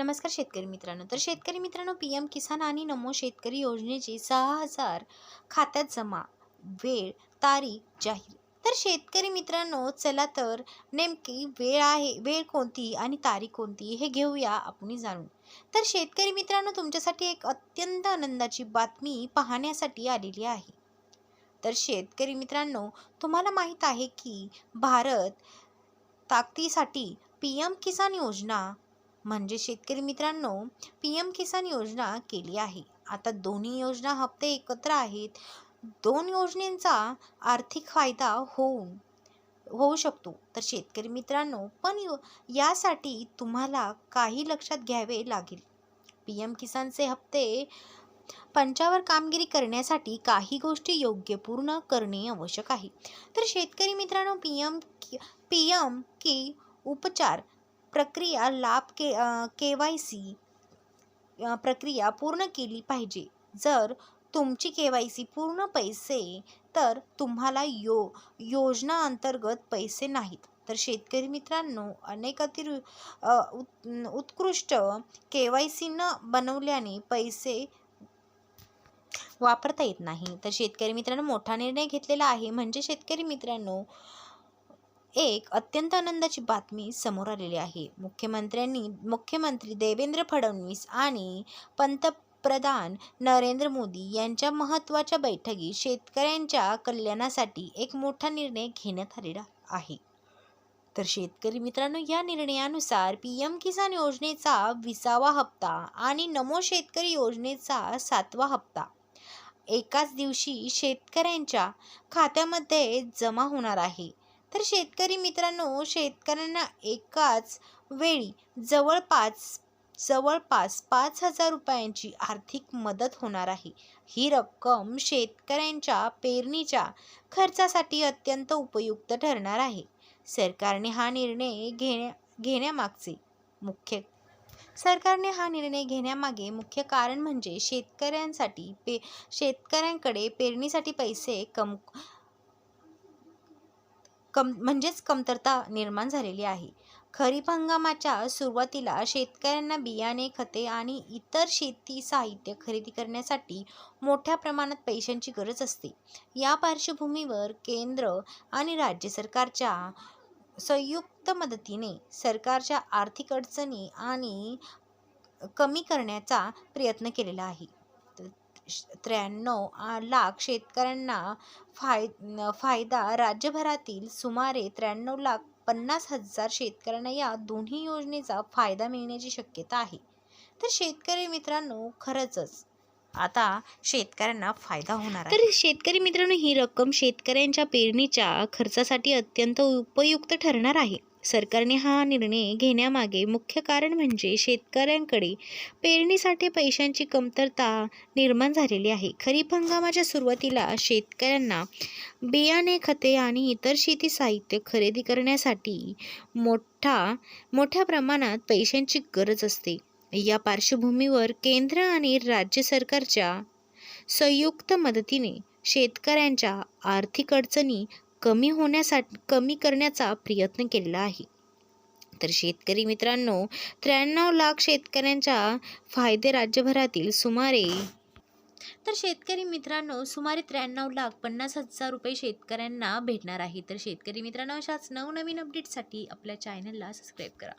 नमस्कार शेतकरी मित्रांनो. तर शेतकरी मित्रांनो पी एम किसान आणि नमो शेतकरी योजनेची सहा हजार खात्यात जमा. वेळ तारीख जाहीर. तर शेतकरी मित्रांनो चला तर नेमकी वेळ आहे वेळ कोणती आणि तारीख कोणती हे घेऊया आपण जाणून. तर शेतकरी मित्रांनो तुमच्यासाठी एक अत्यंत आनंदाची बातमी पाहण्यासाठी आलेली आहे. तर शेतकरी मित्रांनो तुम्हाला माहीत आहे की भारत ताकदीसाठी पी एम किसान योजना म्हणजे शेतकरी मित्रांनो पी एम किसान योजना केली आहे. आता दोन्ही योजना हप्ते एकत्र आहेत. दोन योजनेचा आर्थिक फायदा होऊन होऊ शकतो. तर शेतकरी मित्रांनो पण यो यासाठी तुम्हाला काही लक्षात घ्यावे लागेल. पी एम किसानचे हप्ते पंचावर कामगिरी करण्यासाठी काही गोष्टी योग्य पूर्ण करणे आवश्यक आहे. तर शेतकरी मित्रांनो पी एम पी एम की उपचार प्रक्रिया लाभ के के वाय सी प्रक्रिया पूर्ण केली पाहिजे. जर तुमची के वाय सी पूर्ण पैसे तर तुम्हाला यो योजना अंतर्गत पैसे नाहीत. तर शेतकरी मित्रांनो अनेक अतिर उत् उत्कृष्ट के वाय सी न बनवल्याने पैसे वापरता येत नाही. तर शेतकरी मित्रांनो मोठा निर्णय घेतलेला आहे. म्हणजे शेतकरी मित्रांनो एक अत्यंत आनंदाची बातमी समोर आलेली आहे. मुख्यमंत्र्यांनी मुख्यमंत्री देवेंद्र फडणवीस आणि पंतप्रधान नरेंद्र मोदी यांच्या महत्त्वाच्या बैठकीत शेतकऱ्यांच्या कल्याणासाठी एक मोठा निर्णय घेण्यात आलेला आहे. तर शेतकरी मित्रांनो या निर्णयानुसार पी एम किसान योजनेचा विसावा हप्ता आणि नमो शेतकरी योजनेचा सातवा हप्ता एकाच दिवशी शेतकऱ्यांच्या खात्यामध्ये जमा होणार आहे. तर शेतकरी मित्रांनो शेतकऱ्यांना एकाच वेळी जवळपास जवळपास पाच हजार रुपयांची आर्थिक मदत होणार आहे. ही रक्कम शेतकऱ्यांच्या पेरणीच्या खर्चासाठी अत्यंत उपयुक्त ठरणार आहे. सरकारने हा निर्णय घेण्या घेण्यामागचे मुख्य सरकारने हा निर्णय घेण्यामागे मुख्य कारण म्हणजे शेतकऱ्यांसाठी पे शेतकऱ्यांकडे पेरणीसाठी पैसे कम कम म्हणजेच कमतरता निर्माण झालेली आहे. खरीप हंगामाच्या सुरुवातीला शेतकऱ्यांना बियाणे खते आणि इतर शेती साहित्य खरेदी करण्यासाठी मोठ्या प्रमाणात पैशांची गरज असते. या पार्श्वभूमीवर केंद्र आणि राज्य सरकारच्या संयुक्त मदतीने सरकारच्या आर्थिक अडचणी आणि कमी करण्याचा प्रयत्न केलेला आहे. त्र्याण्णव लाख शेतकऱ्यांना फाय फायदा. राज्यभरातील सुमारे त्र्याण्णव लाख पन्नास हजार शेतकऱ्यांना या दोन्ही योजनेचा फायदा मिळण्याची शक्यता आहे. तर शेतकरी मित्रांनो खरंचच आता शेतकऱ्यांना फायदा होणार तर शेतकरी मित्रांनो ही रक्कम शेतकऱ्यांच्या पेरणीच्या खर्चासाठी अत्यंत उपयुक्त ठरणार आहे. सरकारने हा निर्णय घेण्यामागे मुख्य कारण म्हणजे शेतकऱ्यांकडे पेरणीसाठी पैशांची कमतरता निर्माण झालेली आहे. खरीप हंगामाच्या सुरुवातीला शेतकऱ्यांना बियाणे खते आणि इतर शेती साहित्य खरेदी करण्यासाठी मोठा मोठ्या प्रमाणात पैशांची गरज असते. या पार्श्वभूमीवर केंद्र आणि राज्य सरकारच्या संयुक्त मदतीने शेतकऱ्यांच्या आर्थिक अडचणी कमी होण्यासाठी कमी करण्याचा प्रयत्न केलेला आहे. तर शेतकरी मित्रांनो त्र्याण्णव लाख शेतकऱ्यांच्या फायदे राज्यभरातील सुमारे तर शेतकरी मित्रांनो सुमारे त्र्याण्णव लाख पन्नास हजार रुपये शेतकऱ्यांना भेटणार आहे. तर शेतकरी मित्रांनो अशाच नवनवीन अपडेटसाठी आपल्या चॅनलला सबस्क्राईब करा.